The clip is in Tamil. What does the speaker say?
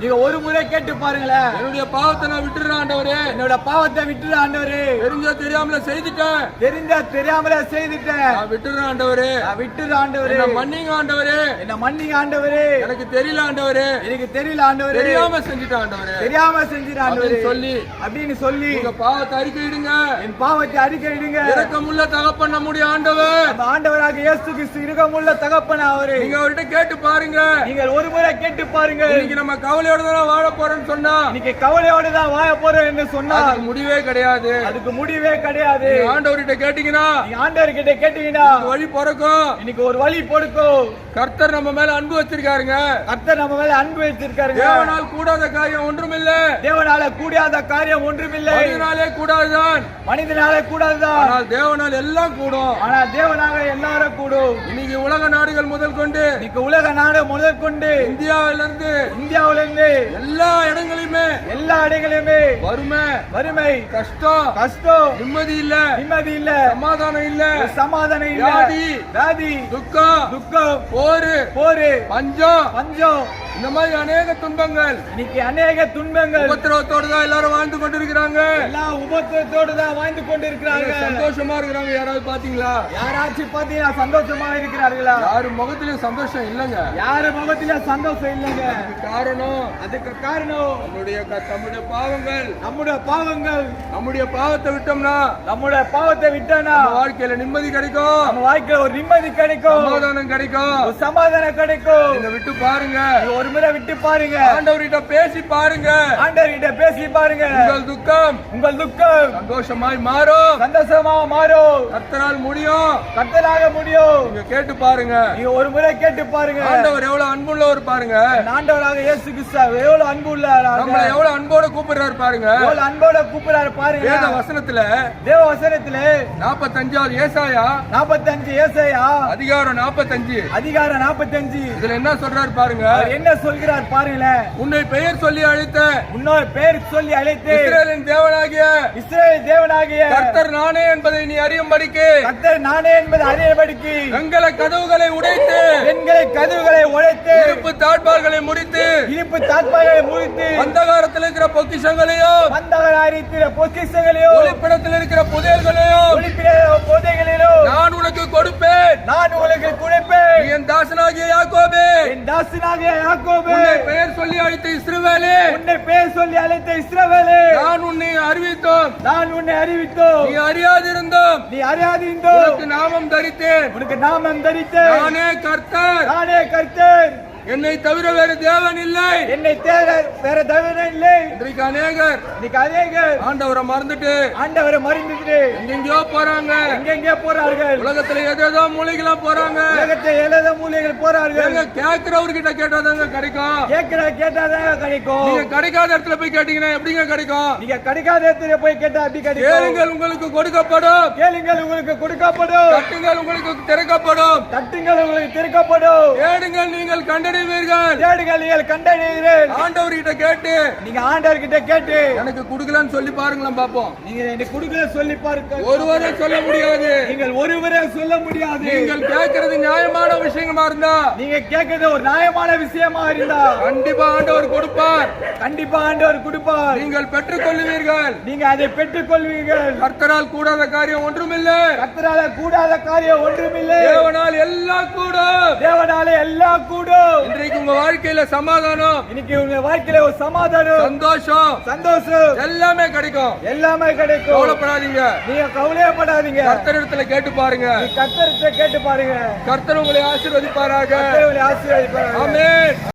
நீங்க ஒரு முறை கேட்டு பாருங்களேன். என்னுடைய பாவத்தை நான் விட்டுறேன் ஆண்டவரே. என்னோட பாவத்தை விட்டுரு ஆண்டவரே. தெரிஞ்சோ தெரியாமல செய்துட்டேன். தெரிஞ்சா தெரியாமல செய்துட்டேன். நான் விட்டுறேன் ஆண்டவரே. நான் விட்டுரு ஆண்டவரே. என்ன மன்னிங்க ஆண்டவரே. என்ன மன்னிங்க ஆண்டவரே. எனக்கு தெரியல ஆண்டவரே. எனக்கு தெரியல ஆண்டவரே. தெரியாம செஞ்சுட்டேன் ஆண்டவரே. தெரியாம செஞ்சிரு ஆண்டவரே. சொல்லி அப்படின்னு சொல்லி உங்க பாவத்தை அறிக்கையிடுங்க. என் பாவத்தை அறிக்கையிடுங்க. இரக்கமுள்ள தகப்பன் நம்முடைய ஆண்டவர். ஆண்டவராக இயேசு கிறிஸ்து இருக்கமுள்ள தகப்பன அவரே. நீங்க அவர்கிட்ட கேட்டு பாருங்க. நீங்கள் ஒரு முறை கேட்டு பாருங்க இன்னைக்கு நம்ம கவலையோட தான் வாழ போறோம்னு சொன்னா இன்னைக்கு கவலையோட தான் வாழ போறோம் என்று சொன்னா அதுக்கு முடிவே கிடையாது. அதுக்கு முடிவே கிடையாது. நீங்க ஆண்டவர்கிட்ட கேட்டீங்கன்னா ஆண்டவர் கிட்ட கேட்டீங்கன்னா வழி பிறக்கும். இன்னைக்கு ஒரு வழி கொடுக்கும் கர்த்தர் நம்ம மேல அன்பு வச்சிருக்காருங்க. கர்த்தர் நம்ம மேல அன்பு வச்சிருக்காருங்க. தேவனால் கூடாத காரியம் ஒன்றுமில்ல. தேவனால கூடாத காரியம் ஒன்றுமில்லை. மனிதனாலே கூடாதுதான். மனிதனால கூடாதுதான். ஆனால் தேவனால் எல்லாம் கூடும். ஆனா தேவனாக எல்லாரும் கூடும். இன்னைக்கு உலக நாடுகள் முதல் கொண்டு இன்னைக்கு உலக நாடு முதல் கொண்டு இந்தியாவில இருந்து இந்தியாவில இருந்து எல்லா இடங்களிலுமே எல்லா இடங்களிலுமே வறுமை வறுமை கஷ்டம் கஷ்டம் நிம்மதி இல்ல நிம்மதி இல்ல சமாதானம் இல்ல சமாதானம் இல்ல வியாதி, வியாதி துக்கம் துக்கம் போரு போரு பஞ்சம் பஞ்சம் இந்த மாதிரி அநேக துன்பங்கள் இன்னைக்கு அநேக துன்பங்கள். உபத்திரவத்தோடு தான் எல்லாரும் வாழ்ந்து கொண்டிருக்கிறாங்க. எல்லா உபத்திரத்தோடு தான் வாழ்ந்து கொண்டிருக்கிறாங்க சந்தோஷமா இருக்கிறாங்க. யாராவது பாத்தீங்களா? யாராச்சும் பாத்தீங்கன்னா சந்தோஷமா இருக்கிறார்களா? யாரு முகத்திலயும் சந்தோஷம் இல்லைங்க. யாரு முகத்தில சந்தோஷம் இல்லைங்க. காரணம்? அதுக்கு காரணம்? நம்முடைய நம்முடைய பாவங்கள். நம்முடைய பாவங்கள். நம்முடைய பாவத்தை விட்டோம்னா? நம்முடைய பாவத்தை விட்டோம்னா? வாழ்க்கையில நிம்மதி கிடைக்கும். நம்ம வாழ்க்கையில ஒரு நிம்மதி கிடைக்கும். சமாதானம் கிடைக்கும். சமாதானம் கிடைக்கும். நீங்க விட்டு பாருங்க. ஒரு முறை விட்டு பாருங்க. ஆண்டவர்கிட்ட பேசி பாருங்க. ஆண்டவர்கிட்ட பேசி பாருங்க. உங்கள் துக்கம் உங்கள் துக்கம் சந்தோஷமாய் மாறும். சந்தோஷமா மாறும். கர்த்தரால் முடியும். கத்தலாக முடியும். நீங்க கேட்டு பாருங்க. நீங்க ஒரு முறை கேட்டு பாருங்க. ஆண்டவர் எவ்வளவு அன்புள்ளவர் பாருங்க. ஆண்டவராக இயேசு கிறிஸ்து எவ்வளவு அன்பு உள்ளாராக நம்மள எவ்வளவு அன்போட கூப்பிடுறாரு பாருங்க. எவ்வளவு அன்போட கூப்பிடாரு பாருங்க. வேத வசனத்துல தேவ வசனத்திலே நாற்பத்தஞ்சாவது ஏசாயா நாற்பத்தஞ்சு ஏசையா அதிகாரம் நாற்பத்தஞ்சு அதிகாரம் நாற்பத்தஞ்சு இதுல என்ன சொல்றாரு பாருங்க? என்ன சொல்கிறார் பாருங்களேன் உன்னை பெயர் சொல்லி அழைத்த முன்னோர் பேர் சொல்லி அழைத்து இஸ்ரேலின் தேவனாகிய இஸ்ரேல் தேவனாகிய கர்த்தர் நானே என்பதை நீ அறியும்படிக்கு கர்த்தர் நானே என்பது அறியபடிக்கு வெங்கல கதவுகளை உடைத்து பெண்களை கதவுகளை உடைத்து இருப்பு தாழ்பால்களை முறித்து இனிப்பு தாத்பாயை முறித்து அந்தகாரத்தில் இருக்கிற பொக்கிஷங்களையும் வந்தவராரித்திர பொக்கிஷங்களையும் ஒளிப்பிடத்தில் இருக்கிற புதையல்களையும் ஒளிப்பிட போதைகளிலும் நான் உனக்கு கொடுப்பேன் நான் உனக்கு குழைப்பேன் நீ என் தாசனாகிய யாக்கோபே. என் தாசனாகிய யாக்கோபு. உன்னை பெயர் சொல்லி அழைத்த இஸ்ரவேலே. உன்னை பேர் சொல்லி அழைத்த இஸ்ரவேலே. நான் உன்னை அறிவித்தோம். நான் உன்னை அறிவித்தோம். நீ அறியாதிருந்தோம். நீ அறியாதிருந்தோ உனக்கு நாமம் தரித்தேன். உனக்கு நாமம் தரித்து நானே கர்த்தர். நானே கர்த்தர். என்னை தவிர வேறு தேவன் இல்லை. என்னை தேட வேற தவிர இல்லை. இன்றைக்கு அநேகர். இன்னைக்கு அநேகர். ஆண்டவரை மறந்துட்டு ஆண்டவரை மறிந்துட்டு எங்கெங்கயோ போறாங்க. எங்கெங்கே போறார்கள். உலகத்துல ஏதேதோ மூலிகளா போறாங்க. உலகத்தை போறார்கள். எங்க கேட்கிறவர்கிட்ட கேட்டாதாங்க கிடைக்கும். கேட்கிற கேட்டாதான் கிடைக்கும். நீங்க கிடைக்காத இடத்துல போய் கேட்டீங்கன்னா எப்படிங்க கிடைக்கும்? நீங்க கிடைக்காத இடத்துல போய் கேட்டா அப்படி கிடைக்கும்? கேளுங்கள் உங்களுக்கு கொடுக்கப்படும். கேளுங்கள் உங்களுக்கு கொடுக்கப்படும். தட்டுங்கள் உங்களுக்கு திறக்கப்படும். தட்டுங்கள் உங்களுக்கு திறக்கப்படும். தேடுங்கள் நீங்கள் கண்டறிவீர்கள் தேடுங்கள் நீங்கள் கண்டறிகிறீர்கள் ஆண்டவர்கிட்ட கேட்டு. நீங்க ஆண்டவர்கிட்ட கேட்டு. எனக்கு கொடுக்கலன்னு சொல்லி பாருங்களேன் பாப்போம் நீங்க எனக்கு கொடுக்கல சொல்லி பாருங்க. ஒருவரை சொல்ல முடியாது. நீங்கள் ஒருவரே சொல்ல முடியாது. நீங்கள் கேட்கறது நியாயமான விஷயமா இருந்தா? நீங்க கேட்கறது ஒரு நியாயமான விஷயமா இருந்தா? கண்டிப்பா ஆண்டவர் கொடுப்பார். கண்டிப்பா ஆண்டவர் கொடுப்பார். நீங்கள் பெற்றுக் கொள்ளுவீர்கள் நீங்க அதை பெற்றுக் கொள்வீர்கள் கர்த்தரால் கூடாத காரியம் ஒன்றுமில்லை. கத்தரால கூடாத காரியம் ஒன்றுமில்லை. தேவனால் எல்லாம் கூடும். தேவனால எல்லாம் கூடும். இன்றைக்கு உங்க வாழ்க்கையில சமாதானம். இன்னைக்கு உங்க வாழ்க்கையில ஒரு சமாதானம். சந்தோஷம். சந்தோஷம். எல்லாமே கிடைக்கும். எல்லாமே கிடைக்கும். கவலைப்படாதீங்க. நீங்க கவலையப்படாதீங்க கர்த்தரிடத்துல கேட்டு பாருங்க. நீ கத்தரத்தை கேட்டு பாருங்க. கர்த்தர் உங்களை ஆசீர்வதிப்பாராக கர்த்தர் உங்களை ஆசீர்வதிப்பார் ஆமென்